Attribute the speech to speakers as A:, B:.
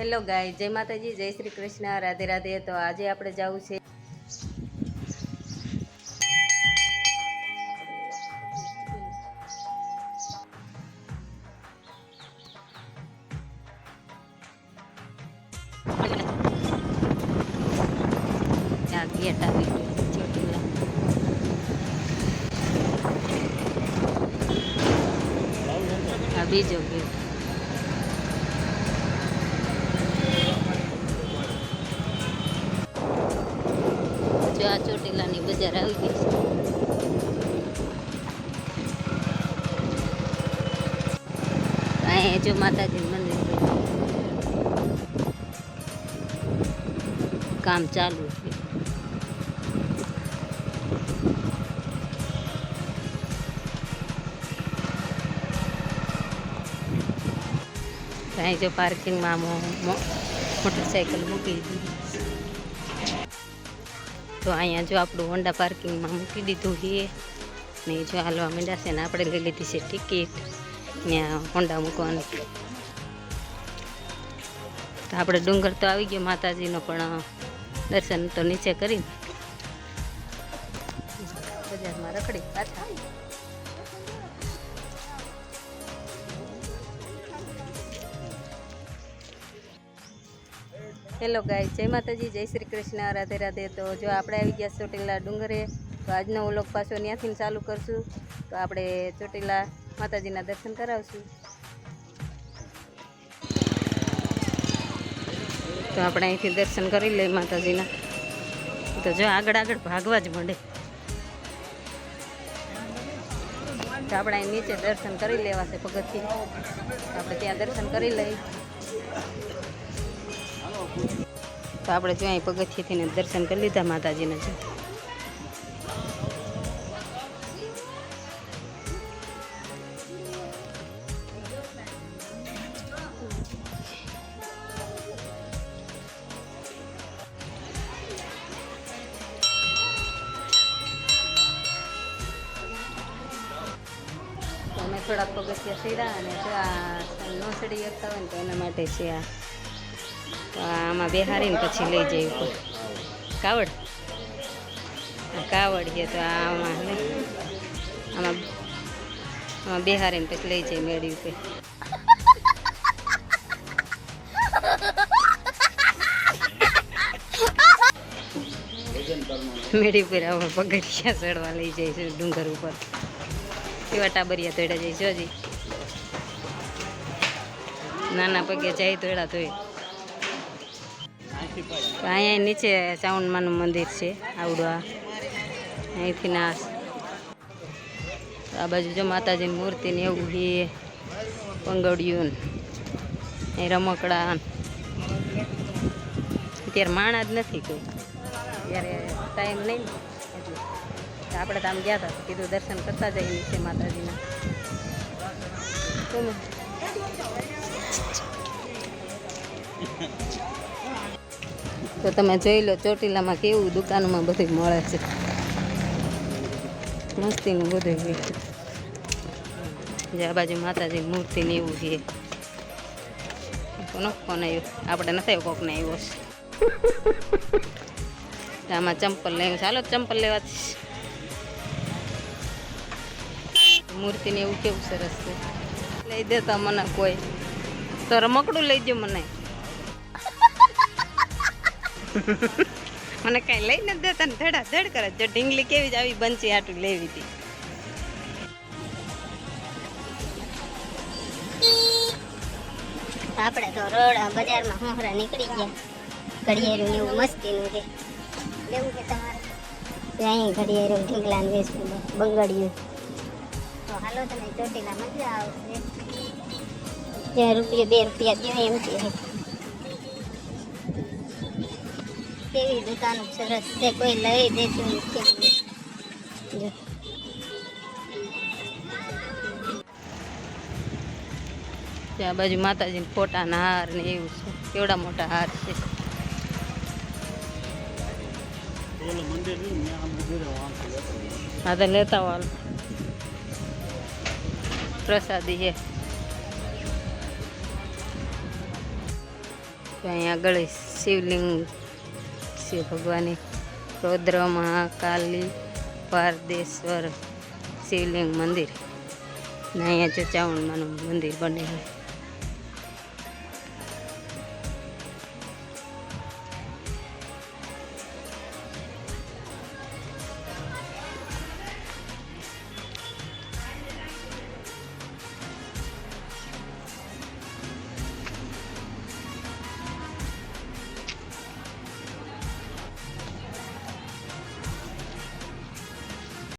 A: Hello ગાય જય માતાજી, જય શ્રી કૃષ્ણ. રાધે રાધે. તો આજે આપણે જવું છે ગેટ આવી ચોટીલા બીજો ગેટ ચોટીલાની બજાર આવી ગઈ અહીંયા જો માતાજી મંદિર કામ ચાલુ છે. અહીં જો પાર્કિંગમાં મોટરસાઇકલ મૂકી દીધી તો અહીંયા જો આપણું હોન્ડા પાર્કિંગમાં મૂકી દીધું છે. ને જો હાલવા માંડ્યા છે ને આપણે લઈ લીધી છે ટિકિટ. ત્યાં હોન્ડા મૂકવાની. તો આપણે ડુંગર તો આવી ગયો માતાજીનો, પણ દર્શન તો નીચે કરીને બજારમાં રખડી પાછા હેલો ગાય જય માતાજી, જય શ્રી કૃષ્ણ, રાધે રાધે. તો જો આપણે આવી ગયા ચોટીલા ડુંગરે, તો આજનો ઓલોક પાછો ત્યાંથી ચાલુ કરશું. તો આપણે ચોટીલા માતાજીના દર્શન કરાવશું. તો આપણે અહીંથી દર્શન કરી લઈએ માતાજીના. તો જો આગળ આગળ ભાગવા જ મળે. તો આપણે અહીં નીચે દર્શન કરી લેવાશે પગથિયે. આપણે ત્યાં દર્શન કરી લઈએ. તો આપણે જો અહીં પગથિયેથી દર્શન કરી લીધા માતાજીના જ. થોડાક પગથિયા સીડા અને જો આ નો સડી શકતા હોય ને તો એના માટે છે આ આમાં બેહારીને પછી લઈ જઈ ઉપર. કાવડ? કાવડ છે, તો આમાં આમાં આમાં બેહારીને પછી લઈ જઈ મેળવી ઉપર. મેળી ઉપર આમાં પગથિયા ચડવા લઈ જાય છે, ડુંગર ઉપર. એવા ટાબરિયા તોડ્યા જાય છે હજી નાના પગે જાય તોડ્યા તોય. તો અહીંયા નીચે ચાઉંડમાનું મંદિર છે આવડું આ અહીંથી ના આ બાજુ જો માતાજીની મૂર્તિ ને એવું છે, પંગડિયું અહીં રમકડા અત્યારે માણા જ નથી કોઈ. ત્યારે ટાઈમ નહીં. આપણે તો આમ ગયા હતા કીધું દર્શન કરતા જઈએ નીચે માતાજીના. તમે તો તમે જોઈ લો ચોટીલામાં કેવું દુકાનમાં બધું મળે છે. મસ્તીનું બધું જે આ બાજુ માતાજી મૂર્તિ ને એવું છે. કોનો કોને આપણે નથી આવ્યો કોકને આવ્યો છે. આમાં ચંપલ લેવું ચાલો ચંપલ લેવાથી મૂર્તિ ને એવું કેવું સરસ છે. લઈ દેતા મને કોઈ. તો રમકડું લઈ જો મને. મને કઈ લઈ નથી દેતા ને ધડા ધડ કરે જો ઢીંગલી કેવી જ આવી બંચી આટું લેવી હતી.
B: આપણે તો રોડ બજારમાં હોહરા નીકળી ગયા. ઘડિયાળું એવું એવું મસ્તીનું છે. લેવું કે તમારે? અહીં ઘડિયાળું ઢીંગલા ને વેચતું છે, બંગડિયું તો હાલો તમે ચોટીલા મજા આવશે ત્યાં રૂપિયા બે રૂપિયા દો એમ છે. કેવી દુકાનો સરસ છે કોઈ લઈ દેતું નથી જો.
A: આ બાજુ માતાજીના ફોટાના હાર ને એવું છે કેવડા મોટા હાર છે. હા તો લેતા આવો પ્રસાદી છે. અહીંયા આગળ શિવલિંગ છે ભગવાને રૌદ્ર મહાકાલી પારદેશ્વર શિવલિંગ મંદિર. ને અહીંયા જો મંદિર બનેલું.